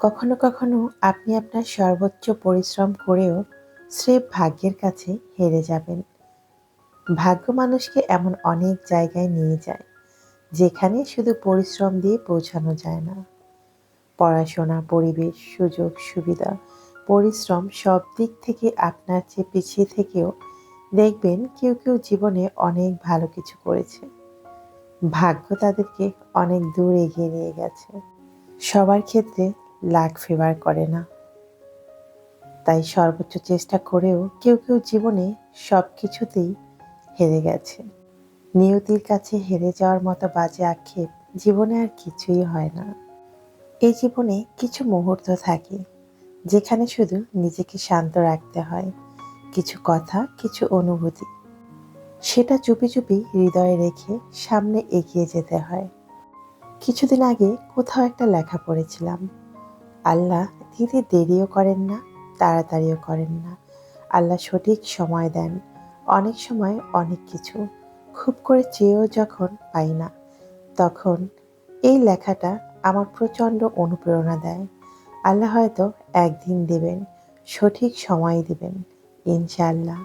কখনো কখনো আপনি আপনার সর্বোচ্চ পরিশ্রম করেও স্রেফ ভাগ্যের কাছে হেরে যাবেন। ভাগ্য মানুষকে এমন অনেক জায়গায় নিয়ে যায়, যেখানে শুধু পরিশ্রম দিয়ে পৌঁছানো যায় না। পড়াশোনা, পরিবেশ, সুযোগ, সুবিধা, পরিশ্রম সব দিক থেকে আপনার চেয়ে পিছিয়ে থেকেও দেখবেন কেউ কেউ জীবনে অনেক ভালো কিছু করেছে। ভাগ্য তাদেরকে অনেক দূর এগিয়ে নিয়ে গেছে। সবার ক্ষেত্রে লাক ফেভার করে না। তাই সর্বোচ্চ চেষ্টা করেও কেউ কেউ জীবনে সব কিছুতেই হেরে গেছে। নিয়তির কাছে হেরে যাওয়ার মতো বাজে আক্ষেপ জীবনে আর কিছুই হয় না। এই জীবনে কিছু মুহূর্ত থাকে যেখানে শুধু নিজেকে শান্ত রাখতে হয়। কিছু কথা, কিছু অনুভূতি, সেটা চুপি চুপি হৃদয়ে রেখে সামনে এগিয়ে যেতে হয়। কিছুদিন আগে কোথাও একটা লেখা পড়েছিলাম। আল্লাহ ধীরে দেরিও করেন না, তাড়াতাড়িও করেন না। আল্লাহ সঠিক সময় দেন। অনেক সময় অনেক কিছু। খুব করে চেয়েও যখন পাই না, তখন এই লেখাটা আমার প্রচণ্ড অনুপ্রেরণা দেয়। আল্লাহ হয়তো একদিন দেবেন, সঠিক সময় দেবেন, ইনশাআল্লাহ।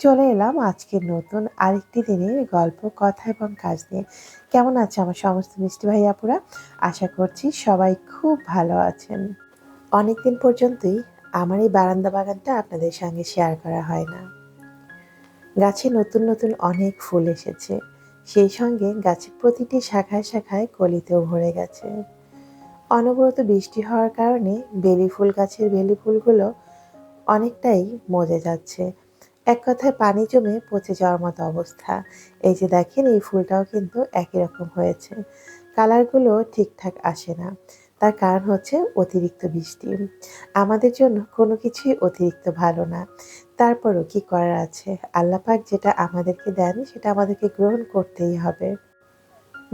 চলে এলাম আজকের নতুন আরেকটি দিনের গল্প, কথা এবং কাজ নিয়ে। কেমন আছে আমার সমস্ত মিষ্টি ভাই ভাইয়াপুরা আশা করছি সবাই খুব ভালো আছেন। অনেকদিন পর্যন্তই আমার এই বারান্দা বাগানটা আপনাদের সঙ্গে শেয়ার করা হয় না। গাছে নতুন নতুন অনেক ফুল এসেছে। সেই সঙ্গে গাছের প্রতিটি শাখায় শাখায় কলিতেও ভরে গেছে। অনবরত বৃষ্টি হওয়ার কারণে বেলি ফুল গাছের বেলি ফুলগুলো অনেকটাই মজে যাচ্ছে। এক কথায় পানি জমে পচে যাওয়ার মতো অবস্থা। এই যে দেখেন, এই ফুলটাও কিন্তু একই রকম হয়েছে। কালারগুলো ঠিকঠাক আসে না। তার কারণ হচ্ছে অতিরিক্ত বৃষ্টি। আমাদের জন্য কোনো কিছুই অতিরিক্ত ভালো না। তারপরও কি করার আছে? আল্লাপাক যেটা আমাদেরকে দেন, সেটা আমাদেরকে গ্রহণ করতেই হবে।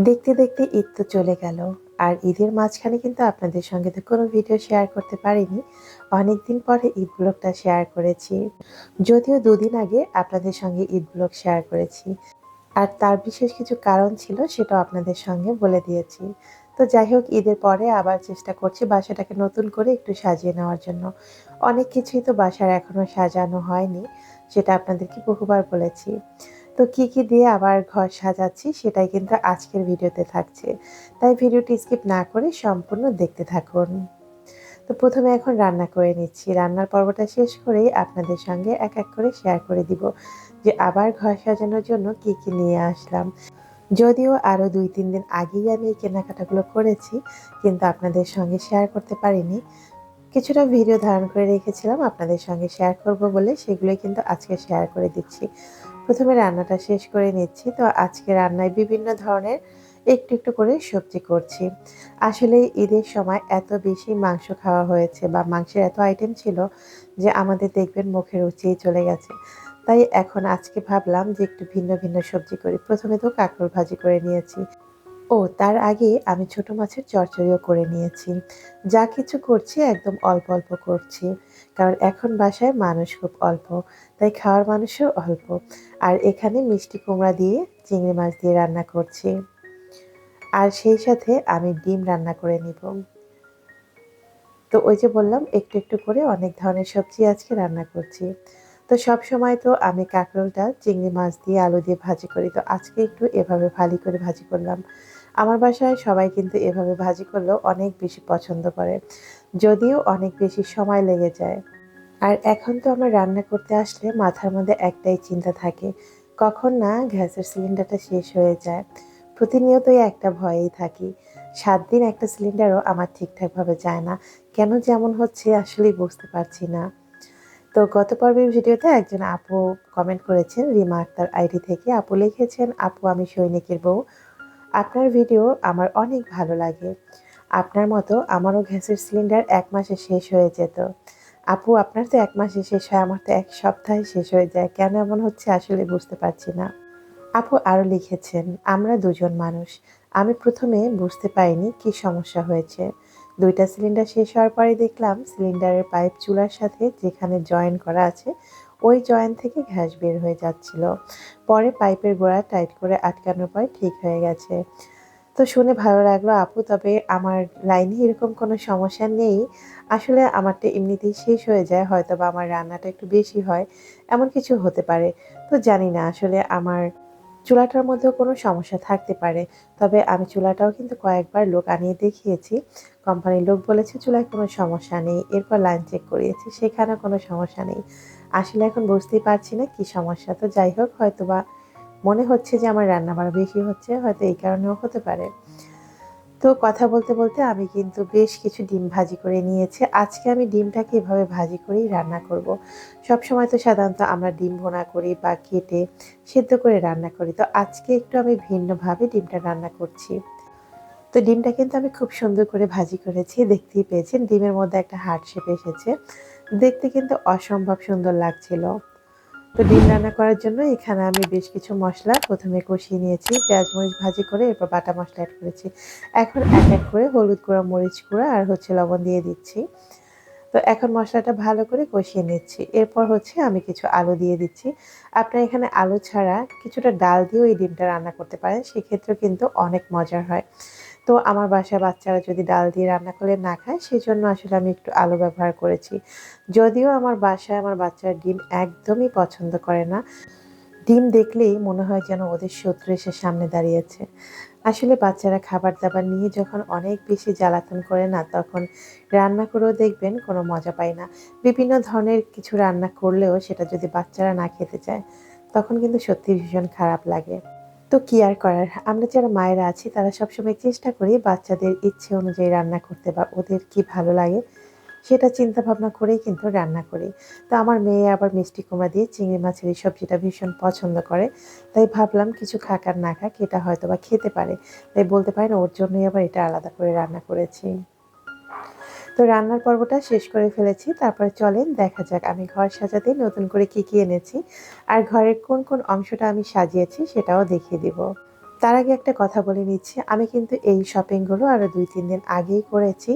দেখতে দেখতে ঈদ তো চলে গেল। আর ঈদের মাঝখানে কিন্তু আপনাদের সঙ্গে তো কোনো ভিডিও শেয়ার করতে পারিনি। অনেক দিন পরে ঈদ ব্লগটা শেয়ার করেছি। যদিও দুদিন আগে আপনাদের সঙ্গে ঈদ ব্লগ শেয়ার করেছি। আর তার বিশেষ কিছু কারণ ছিল সেটাও আপনাদের সঙ্গে বলে দিয়েছি। তো যাই হোক, ঈদের পরে আবার চেষ্টা করছি বাসাটাকে নতুন করে একটু সাজিয়ে নেওয়ার জন্য। অনেক কিছুই তো বাসার এখনও সাজানো হয়নি, সেটা আপনাদেরকে বহুবার বলেছি। তো কি কি দিয়ে আবার ঘর সাজাচ্ছি সেটাই কিন্তু আজকের ভিডিওতে থাকছে। তাই ভিডিওটি স্কিপ না করে সম্পূর্ণ দেখতে থাকুন। তো প্রথমে এখন রান্না করে নিচ্ছি। রান্নার পর্বটা শেষ করেই আপনাদের সঙ্গে এক এক করে শেয়ার করে দিব যে আবার ঘর সাজানোর জন্য কি কি নিয়ে আসলাম। যদিও আরও দুই তিন দিন আগেই আমি এই কেনাকাটাগুলো করেছি, কিন্তু আপনাদের সঙ্গে শেয়ার করতে পারিনি। কিছুটা ভিডিও ধারণ করে রেখেছিলাম, আপনাদের সঙ্গে শেয়ার করব বলে সেগুলোই কিন্তু আজকে শেয়ার করে দিচ্ছি। প্রথমে রান্নাটা শেষ করে নিচ্ছি। তো আজকে রান্নায় বিভিন্ন ধরনের একটু একটু করে সবজি করছি। আসলে ঈদের সময় এত বেশি মাংস খাওয়া হয়েছে বা মাংসের এত আইটেম ছিল যে আমাদের দেখবেন মুখের রুচি চলে গেছে। তাই এখন আজকে ভাবলাম যে একটু ভিন্ন ভিন্ন সবজি করি। প্রথমে তো কাঁকড় ভাজি করে নিয়েছি। ও, তার আগে আমি ছোট মাছের চরচড়িও করে নিয়েছি। যা কিছু করছি একদম অল্প অল্প করছি। কারণ এখন বাসায় মানুষ খুব অল্প, তাই খাওয়ার মানুষও অল্প। আর এখানে মিষ্টি কুমড়া দিয়ে চিংড়ি মাছ দিয়ে রান্না করছি। আর সেই সাথে আমি ডিম রান্না করে নিব। তো ওই যে বললাম, একটু একটু করে অনেক ধরনের সবজি আজকে রান্না করছি। তো সব সময় তো আমি কাঁকরোলটা, চিংড়ি মাছ দিয়ে আলু দিয়ে ভাজি করি। তো আজকে একটু এভাবে ভালি করে ভাজি করলাম। আমার বাসায় সবাই কিন্তু এভাবে ভাজি করলেও অনেক বেশি পছন্দ করে। যদিও অনেক বেশি সময় লেগে যায়। আর এখন তো আমার রান্না করতে আসলে মাথার মধ্যে একটাই চিন্তা থাকে, কখন না গ্যাসের সিলিন্ডারটা শেষ হয়ে যায়। প্রতিনিয়তই একটা ভয়েই থাকি। সাত দিন একটা সিলিন্ডারও আমার ঠিকঠাকভাবে যায় না। কেন যেমন হচ্ছে আসলেই বুঝতে পারছি না। তো গত পর্বের ভিডিওতে একজন আপু কমেন্ট করেছেন, রিমা আক্তার আইডি থেকে আপু লিখেছেন, আপু, আমি সৈনিকের বউ। আপনার ভিডিও আমার অনেক ভালো লাগে। আপনার মতো আমারও গ্যাসের সিলিন্ডার এক মাসে শেষ হয়ে যেত। আপু, আপনার তো এক মাসে শেষ হয়, আমার তো এক সপ্তাহে শেষ হয়ে যায়। কেন এমন হচ্ছে আসলে বুঝতে পারছি না। আপু আরও লিখেছেন, আমরা দুজন মানুষ। আমি প্রথমে বুঝতে পারিনি কি সমস্যা হয়েছে। দুইটা সিলিন্ডার শেষ হওয়ার পরে দেখলাম সিলিন্ডারের পাইপ চুলার সাথে যেখানে জয়েন করা আছে, ওই জয়েন থেকে ঘ্যাস বের হয়ে যাচ্ছিল। পরে পাইপের গোড়া টাইট করে আটকানোর পর ঠিক হয়ে গেছে। তো শুনে ভালো লাগল আপু, তবে আমার লাইনে এরকম কোনো সমস্যা নেই। আসলে আমারটা এমনিতেই শেষ হয়ে যায় হয়তো বা আমার রান্নাটা একটু বেশি হয়, এমন কিছু হতে পারে। তো জানি না, আসলে আমার চুলাটার মধ্যেও কোনো সমস্যা থাকতে পারে। তবে আমি চুলাটাও কিন্তু কয়েকবার লোক আনিয়ে দেখিয়েছি। কোম্পানির লোক বলেছে চুলায় কোনো সমস্যা নেই, এরপর লাইন চেক করিয়েছি সেখানে কোনো সমস্যা নেই। আসলে এখন বুঝতেই পারছি না কি সমস্যা, তো যাই হোক হয়তো বা মনে হচ্ছে যে আমার রান্না বাড়া বেশি হচ্ছে, হয়তো এই কারণেও হতে পারে। তো কথা বলতে বলতে আমি কিন্তু বেশ কিছু ডিম ভাজি করে নিয়েছি। আজকে আমি ডিমটাকে এভাবে ভাজি করেই রান্না করব। সব সময় তো সাধারণত আমরা ডিম ভোনা করি বা কেটে সেদ্ধ করে রান্না করি। তো আজকে একটু আমি ভিন্নভাবে ডিমটা রান্না করছি। তো ডিমটা কিন্তু আমি খুব সুন্দর করে ভাজি করেছি, দেখতেই পেয়েছেন। ডিমের মধ্যে একটা হার্ট শেপ এসেছে। দেখতে কিন্তু অসম্ভব সুন্দর লাগছিল। তো ডিম রান্না করার জন্য এখানে আমি বেশ কিছু মশলা প্রথমে কষিয়ে নিয়েছি, পেঁয়াজ মরিচ ভাজি করে, এরপর বাটা মশলা অ্যাড করেছি। এখন এক এক করে হলুদ গুঁড়া, মরিচ গুঁড়া আর হচ্ছে লবণ দিয়ে দিচ্ছি। তো এখন মশলাটা ভালো করে কষিয়ে নিচ্ছি। এরপর হচ্ছে আমি কিছু আলু দিয়ে দিচ্ছি। আপনার এখানে আলু ছাড়া কিছুটা ডাল দিয়েও এই ডিমটা রান্না করতে পারেন, সেক্ষেত্রেও কিন্তু অনেক মজার হয়। তো আমার বাসায় বাচ্চারা যদি ডাল দিয়ে রান্না করলে না খায় সেই জন্য আসলে আমি একটু আলু ব্যবহার করেছি। যদিও আমার বাসায় আমার বাচ্চারা ডিম একদমই পছন্দ করে না। ডিম দেখলেই মনে হয় যেন ওদের শত্রু এসে সামনে দাঁড়িয়েছে। আসলে বাচ্চারা খাবার দাবার নিয়ে যখন অনেক বেশি জ্বালাতন করে না, তখন রান্না করেও দেখবেন কোনো মজা পায় না। বিভিন্ন ধরনের কিছু রান্না করলেও সেটা যদি বাচ্চারা না খেতে চায়, তখন কিন্তু সত্যি ভীষণ খারাপ লাগে। তো কি আর করার? আমরা যারা মায়েরা আছি, তারা সবসময় চেষ্টা করি বাচ্চাদের ইচ্ছে অনুযায়ী রান্না করতে বা ওদের কি ভালো লাগে সেটা চিন্তা ভাবনা করেই কিন্তু রান্না করি। তো আমার মেয়ে আবার মিষ্টি কুমড়া দিয়ে চিংড়ি মাছের এই সবজিটা ভীষণ পছন্দ করে। তাই ভাবলাম কিছু খাক আর না খাক, এটা হয়তো বা খেতে পারে। তাই বলতে পারেন ওর জন্যই আবার এটা আলাদা করে রান্না করেছি। তো রান্নার পর্বটা শেষ করে ফেলেছি। তারপরে চলেন দেখা যাক আমি ঘর সাজাতে নতুন করে কি কি এনেছি আর ঘরের কোন কোন অংশটা আমি সাজিয়েছি সেটাও দেখিয়ে দিব। তার আগে একটা কথা বলে নিচ্ছি, আমি কিন্তু এই শপিংগুলো আরও দুই তিন দিন আগেই করেছি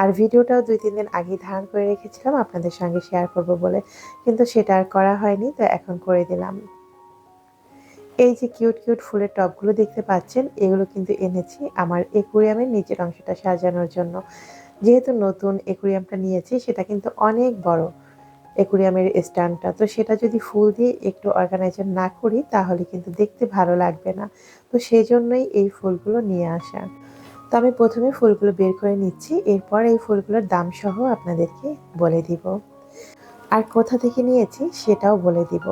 আর ভিডিওটাও দুই তিন দিন আগেই ধারণ করে রেখেছিলাম, আপনাদের সঙ্গে শেয়ার করব বলে। কিন্তু সেটা আর করা হয়নি, তো এখন করে দিলাম। এই যে কিউট কিউট ফুলের টবগুলো দেখতে পাচ্ছেন, এগুলো কিন্তু এনেছি আমার একুরিয়ামের নিচের অংশটা সাজানোর জন্য। যেহেতু নতুন একুরিয়ামটা নিয়েছি, সেটা কিন্তু অনেক বড় একুরিয়ামের স্ট্যান্ডটা। তো সেটা যদি ফুল দিয়ে একটু অর্গানাইজার না করি, তাহলে কিন্তু দেখতে ভালো লাগবে না। তো সেই জন্যই এই ফুলগুলো নিয়ে আসা। তো আমি প্রথমে ফুলগুলো বের করে নিচ্ছি, এরপর এই ফুলগুলোর দাম সহ আপনাদেরকে বলে দিব। আর কোথা থেকে নিয়েছি, সেটাও বলে দিব।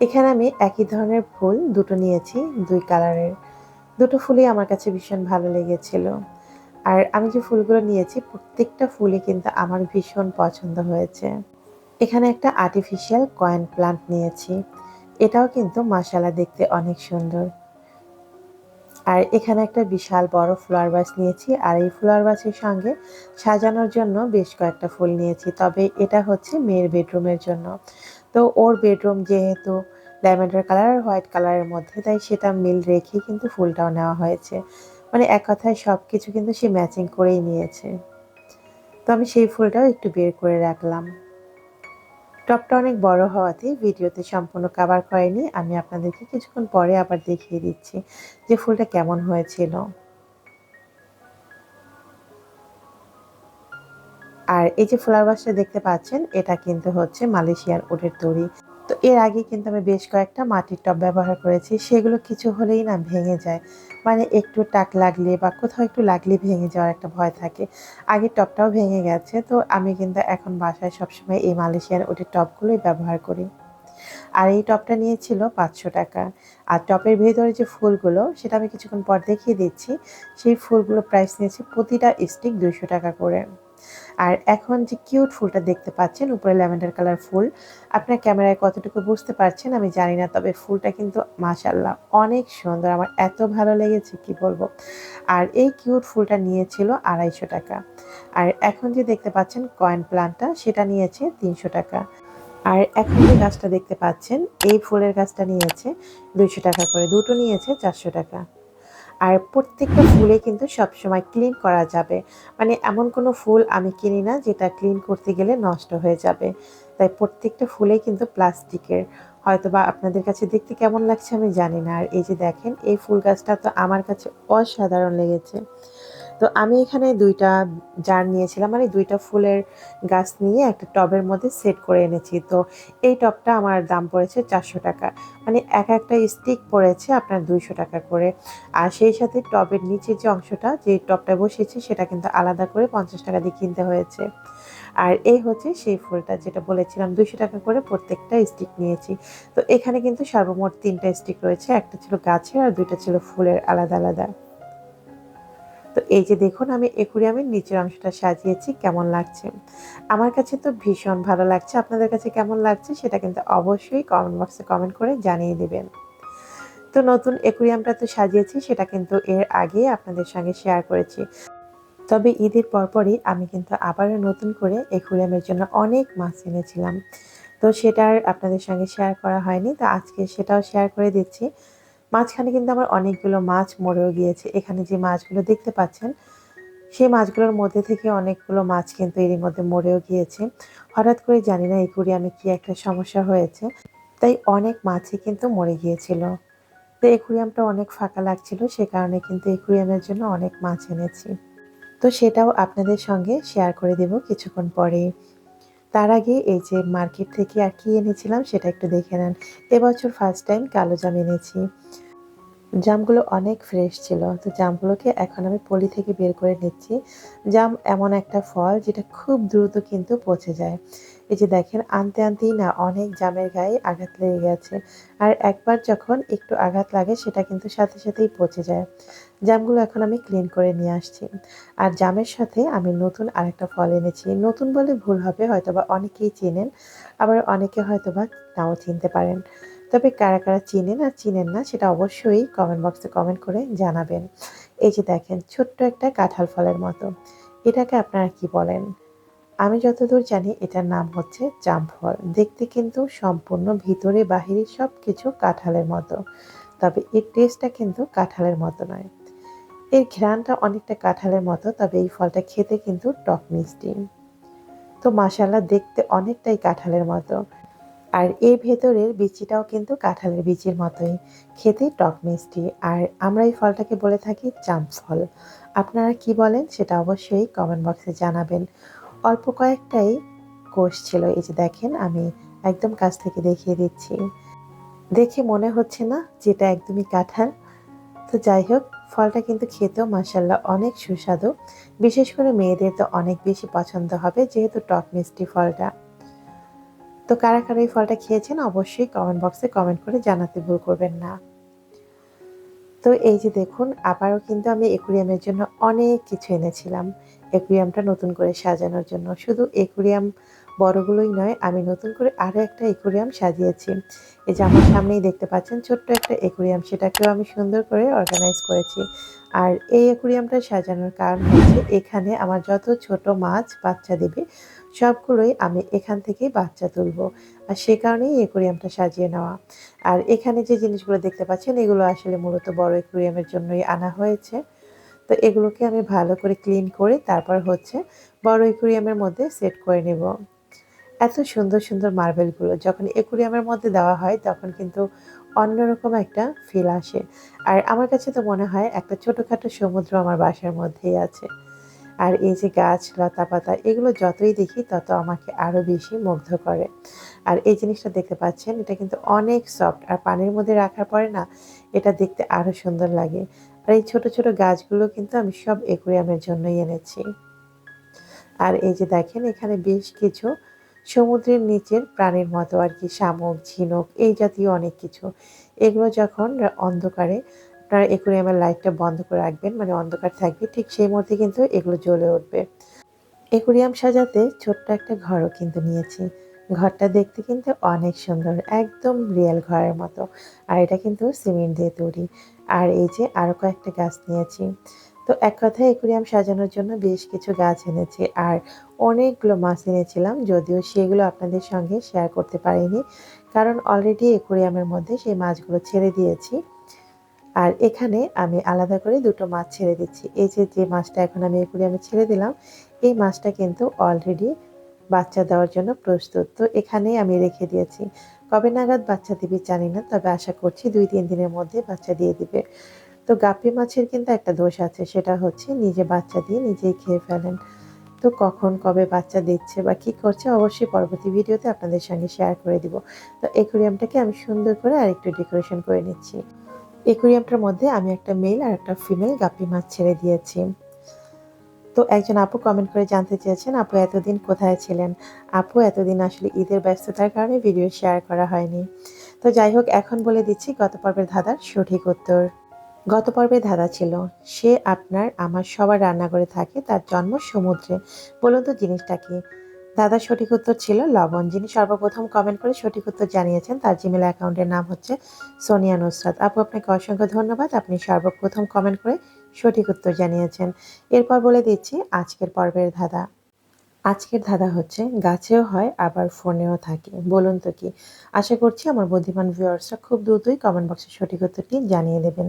এখানে আমি একই ধরনের ফুল দুটো নিয়েছি, দুই কালারের। দুটো ফুলই আমার কাছে ভীষণ ভালো লেগেছিল। আর আমি যে ফুলগুলো নিয়েছি, প্রত্যেকটা ফুলই কিন্তু আমার ভীষণ পছন্দ হয়েছে। এখানে একটা আর্টিফিশিয়াল কয়েন প্লান্ট নিয়েছি। এটাও কিন্তু মাসালা দেখতে অনেক সুন্দর। আর এখানে একটা বিশাল বড় ফ্লাওয়ার বাস নিয়েছি। আর এই ফ্লাওয়ার বাসের সঙ্গে সাজানোর জন্য বেশ কয়েকটা ফুল নিয়েছি। তবে এটা হচ্ছে মেয়ের বেডরুমের জন্য। তো ওর বেডরুম যেহেতু ল্যাভেন্ডার কালার আর হোয়াইট কালারের মধ্যে, তাই সেটা মিল রেখেই কিন্তু ফুলটাও নেওয়া হয়েছে। মানে এক কথায় সব কিছু কিন্তু সে ম্যাচিং করেই নিয়েছে। তো আমি সেই ফুলটাও একটু বের করে রাখলাম। টপটা অনেক বড় হওয়াতে ভিডিওতে সম্পূর্ণ কাভার করেনি। আমি আপনাদেরকে কিছুক্ষণ পরে আবার দেখিয়ে দিচ্ছি যে ফুলটা কেমন হয়েছিল। আর এই যে ফ্লাওয়ার বাসটা দেখতে পাচ্ছেন, এটা কিন্তু হচ্ছে মালয়েশিয়ার ওটের তৈরি এর আগে কিন্তু আমি বেশ কয়েকটা মাটির টব ব্যবহার করেছি, সেগুলো কিছু হলেই না ভেঙে যায়। মানে একটু টাক লাগলে বা কোথাও একটু লাগলে ভেঙে যাওয়ার একটা ভয় থাকে। আগের টপটাও ভেঙে গেছে, তো আমি কিন্তু এখন বাসায় সবসময় এই মালয়েশিয়ার ওটির টপগুলোই ব্যবহার করি। আর এই টপটা নিয়েছিল পাঁচশো টাকা। আর টপের ভেতরে যে ফুলগুলো, সেটা আমি কিছুক্ষণ পর দেখিয়ে দিচ্ছি। সেই ফুলগুলো প্রাইস নিয়েছে প্রতিটা স্টিক দুইশো টাকা করে। আর এখন যে কিউট ফুলটা দেখতে পাচ্ছেন, উপরে ল্যাভেন্ডার কালার ফুল, আপনার ক্যামেরায় কতটুকু বুঝতে পারছেন আমি জানি না, তবে ফুলটা কিন্তু মাশাল্লাহ অনেক সুন্দর, আমার এত ভালো লেগেছে, কি বলব? আর এই কিউট ফুলটা নিয়েছিল আড়াইশো টাকা। আর এখন যে দেখতে পাচ্ছেন কয়েন প্লান্টটা সেটা নিয়েছে তিনশো টাকা। আর এখন যে গাছটা দেখতে পাচ্ছেন, এই ফুলের গাছটা নিয়েছে দুইশো টাকা করে, দুটো নিয়েছে চারশো টাকা। আর প্রত্যেকটা ফুলে কিন্তু সবসময় ক্লিন করা যাবে। মানে এমন কোনো ফুল আমি কিনি না যেটা ক্লিন করতে গেলে নষ্ট হয়ে যাবে। তাই প্রত্যেকটা ফুলে কিন্তু প্লাস্টিকের। হয়তো বা আপনাদের কাছে দেখতে কেমন লাগছে আমি জানি না। আর এই যে দেখেন, এই ফুল গাছটা তো আমার কাছে অসাধারণ লেগেছে। তো আমি এখানে দুইটা জার নিয়েছিলাম মানে দুইটা ফুলের গাছ নিয়ে একটা টবের মধ্যে সেট করে এনেছি। তো এই টবটা আমার দাম পড়েছে চারশো টাকা। মানে এক একটা স্টিক পড়েছে আপনার দুইশো টাকা করে। আর সেই সাথে টবের নিচে যে অংশটা, যে টবটা বসিয়েছি, সেটা কিন্তু আলাদা করে পঞ্চাশ টাকা দিয়ে কিনতে হয়েছে। আর এই হচ্ছে সেই ফুলটা, যেটা বলেছিলাম, দুইশো টাকা করে প্রত্যেকটা স্টিক নিয়েছি। তো এখানে কিন্তু সর্বমোট তিনটা স্টিক রয়েছে, একটা ছিল গাছের আর দুইটা ছিল ফুলের, আলাদা আলাদা। তো এই যে দেখুন, আমি একুরিয়ামের নিচের অংশটা সাজিয়েছি, কেমন লাগছে? আমার কাছে তো ভীষণ ভালো লাগছে। আপনাদের কাছে কেমন লাগছে সেটা কিন্তু অবশ্যই কমেন্ট বক্সে কমেন্ট করে জানিয়ে দেবেন। তো নতুন একুরিয়ামটা তো সাজিয়েছি, সেটা কিন্তু এর আগে আপনাদের সঙ্গে শেয়ার করেছি। তবে ঈদের পরপরই আমি কিন্তু আবারও নতুন করে একুরিয়ামের জন্য অনেক মাছ এনেছিলাম। তো সেটার আপনাদের সঙ্গে শেয়ার করা হয়নি, তো আজকে সেটাও শেয়ার করে দিচ্ছি। মাঝখানে কিন্তু আমার অনেকগুলো মাছ মরেও গিয়েছে। এখানে যে মাছগুলো দেখতে পাচ্ছেন, সেই মাছগুলোর মধ্যে থেকে অনেকগুলো মাছ কিন্তু এরই মধ্যে মরেও গিয়েছে। হঠাৎ করে জানি না একুরিয়ামে কি একটা সমস্যা হয়েছে, তাই অনেক মাছই কিন্তু মরে গিয়েছিল। তো একুরিয়ামটা অনেক ফাঁকা লাগছিল, সে কারণে কিন্তু একুরিয়ামের জন্য অনেক মাছ এনেছি। তো সেটাও আপনাদের সঙ্গে শেয়ার করে দেব কিছুক্ষণ পরে। তার আগে এই যে মার্কেট থেকে আর কি এনেছিলাম সেটা একটু দেখে নেন। এবছর ফার্স্ট টাইম কালো জাম এনেছি। জামগুলো অনেক ফ্রেশ ছিল, তো জামগুলোকে এখন আমি পলি থেকে বের করে নিচ্ছি। জাম এমন একটা ফল যেটা খুব দ্রুত কিন্তু পচে যায়। এই যে দেখেন, আনতে আনতেই না অনেক জামের গায়ে আঘাত লেগে গেছে। আর একবার যখন একটু আঘাত লাগে, সেটা কিন্তু সাথে সাথেই পচে যায়। জামগুলো এখন আমি ক্লিন করে নিয়ে আসছি। আর জামের সাথে আমি নতুন আরেকটা ফল এনেছি। নতুন বলে ভুল হবে, হয়তোবা অনেকেই চেনেন, আবার অনেকে হয়তোবা নাও চিনতে পারেন। তবে কারা কারা চিনেন আর চিনেন না, সেটা অবশ্যই কমেন্ট বক্সে কমেন্ট করে জানাবেন। এই যে দেখেন, ছোট্ট একটা কাঁঠাল ফলের মতো। এটাকে আপনারা কি বলেন? আমি যতদূর জানি, এটার নাম হচ্ছে জামফল। দেখতে কিন্তু সম্পূর্ণ ভিতরে বাহিরে সব কিছু কাঁঠালের মতো। তবে এর টেস্টটা কিন্তু কাঁঠালের মতো নয়। এর ঘ্রাণটা অনেকটা কাঁঠালের মতো, তবে এই ফলটা খেতে কিন্তু টক মিষ্টি। তো মাসাল্লাহ দেখতে অনেকটাই কাঁঠালের মতো। আর এর ভেতরের বিচিটাও কিন্তু কাঁঠালের বিচির মতোই। খেতে টক মিষ্টি। আর আমরা এই ফলটাকে বলে থাকি জাম ফল আপনারা কি বলেন, সেটা অবশ্যই কমেন্ট বক্সে জানাবেন। অল্প কয়েকটাই কোষ ছিল। এই যে দেখেন, আমি একদম কাছ থেকে দেখিয়ে দিচ্ছি। দেখে মনে হচ্ছে না যেটা একদমই কাঁঠাল। তো যাই হোক, ফলটা কিন্তু খেতেও মাসাল্লাহ অনেক সুস্বাদু। বিশেষ করে মেয়েদের তো অনেক বেশি পছন্দ হবে, যেহেতু টক মিষ্টি ফলটা। তো কারা কারা এই ফলটা খেয়েছেন অবশ্যই কমেন্ট বক্সে কমেন্ট করে জানাতে ভুল করবেন না। তো এই যে দেখুন, আবারও কিন্তু আমি একুরিয়ামের জন্য অনেক কিছু এনেছিলাম। একুরিয়ামটা নতুন করে সাজানোর জন্য। শুধু একুরিয়াম বড়গুলোই নয়, আমি নতুন করে আরও একটা একুরিয়াম সাজিয়েছি। এই যে আমার সামনেই দেখতে পাচ্ছেন, ছোট্ট একটা একুরিয়াম, সেটাকেও আমি সুন্দর করে অর্গানাইজ করেছি। আর এই একুরিয়ামটা সাজানোর কারণ হচ্ছে, এখানে আমার যত ছোট মাছ বাচ্চা দেবে সবগুলোই আমি এখান থেকেই বাচ্চা তুলব। আর সে কারণেই একুরিয়ামটা সাজিয়ে নেওয়া। আর এখানে যে জিনিসগুলো দেখতে পাচ্ছেন, এগুলো আসলে মূলত বড় একুরিয়ামের জন্যই আনা হয়েছে। তো এগুলোকে আমি ভালো করে ক্লিন করে তারপর হচ্ছে বড় একুরিয়ামের মধ্যে সেট করে নেব। এত সুন্দর সুন্দর মার্বেলগুলো যখন একুরিয়ামের মধ্যে দেওয়া হয়, তখন কিন্তু অন্যরকম একটা ফিল আসে। আর আমার কাছে তো মনে হয় একটা ছোটোখাটো সমুদ্র আমার বাসার মধ্যেই আছে। আর এই যে গাছ লতা পাতা এগুলো যতই দেখি তত আমাকে আরও বেশি মুগ্ধ করে। আর এই জিনিসটা দেখতে পাচ্ছেন, এটা কিন্তু অনেক সফট আর পানির মধ্যে রাখার পরে না, এটা দেখতে আরও সুন্দর লাগে। আর এই ছোট ছোট গাছগুলো কিন্তু আমি সব একুরিয়ামের জন্যই এনেছি। আর এই যে দেখেন, এখানে বেশ কিছু সমুদ্রের নিচের প্রাণীর মতো আর কি, শামুক, ঝিনুক, এই জাতীয় অনেক কিছু। এগুলো যখন অন্ধকারে আপনার একুরিয়ামের লাইটটা বন্ধ করে রাখবেন মানে অন্ধকার থাকবে, ঠিক সেই মুহূর্তে কিন্তু এগুলো জ্বলে উঠবে। একুরিয়াম সাজাতে ছোট্ট একটা ঘরও কিন্তু নিয়েছি। ঘরটা দেখতে কিন্তু অনেক সুন্দর, একদম রিয়েল ঘরের মতো। আর এটা কিন্তু সিমেন্ট দিয়ে তৈরি। আর এই যে আরও কয়েকটা গাছ নিয়েছি। তো এক কথায় একুরিয়াম সাজানোর জন্য বেশ কিছু গাছ এনেছি আর অনেকগুলো মাছ এনেছিলাম, যদিও সেগুলো আপনাদের সঙ্গে শেয়ার করতে পারিনি। কারণ অলরেডি একুরিয়ামের মধ্যে সেই মাছগুলো ছেড়ে দিয়েছি। আর এখানে আমি আলাদা করে দুটো মাছ ছেড়ে দিচ্ছি। এই যে যে মাছটা এখন আমি একুরিয়ামে ছেড়ে দিলাম, এই মাছটা কিন্তু অলরেডি বাচ্চা দেওয়ার জন্য প্রস্তুত। তো এখানেই আমি রেখে দিয়েছি। কবে নাগাদ বাচ্চা দিবি জানি না, তবে আশা করছি দুই, তিন দিনের মধ্যে বাচ্চা দিয়ে দিবে। তো গাপ্পি মাছের কিন্তু একটা দোষ আছে, সেটা হচ্ছে নিজে বাচ্চা দিয়ে নিজেই খেয়ে ফেলেন। তো কখন কবে বাচ্চা দিচ্ছে বা কি করছে অবশ্যই পরবর্তী ভিডিওতে আপনাদের সঙ্গে শেয়ার করে দিব। তো একুরিয়ামটাকে আমি সুন্দর করে আরেকটু ডেকোরেশন করে নিচ্ছি। একুরিয়ামটার মধ্যে আমি একটা মেল আর একটা ফিমেল গাপ্পি মাছ ছেড়ে দিয়েছি। তো একজন আপু কমেন্ট করে জানতে চেয়েছেন, আপু এতদিন কোথায় ছিলেন? আপু এতদিন আসলে ঈদের ব্যস্ততার কারণে ভিডিও শেয়ার করা হয়নি। তো যাই হোক, এখন বলে দিচ্ছি গত পর্বের ধাঁধার সঠিক উত্তর। গত পর্বে ধাঁধা ছিল, সে আপনার, আমার সবার রান্নাঘরে থাকে, তার জন্ম সমুদ্রে। বলুন তো জিনিসটা কি? দাদার সঠিক উত্তর ছিল লবণ। যিনি সর্বপ্রথম কমেন্ট করে সঠিক উত্তর জানিয়েছেন, তার জিমেল অ্যাকাউন্টের নাম হচ্ছে সোনিয়া নুসরাত। আপু, আপনাকে অসংখ্য ধন্যবাদ। আপনি সর্বপ্রথম কমেন্ট করে সঠিক উত্তর জানিয়েছেন। এরপর বলে দিচ্ছি, আজকের পর্বের ধাঁধা। আজকের ধাঁধা হচ্ছে, গাছেও হয়, আবার ফোনেও থাকে। বলুন তো কি? আশা করছি আমার বুদ্ধিমান ভিউয়ার্সরা খুব দ্রুতই কমেন্ট বক্সে সঠিক উত্তরটি জানিয়ে দেবেন।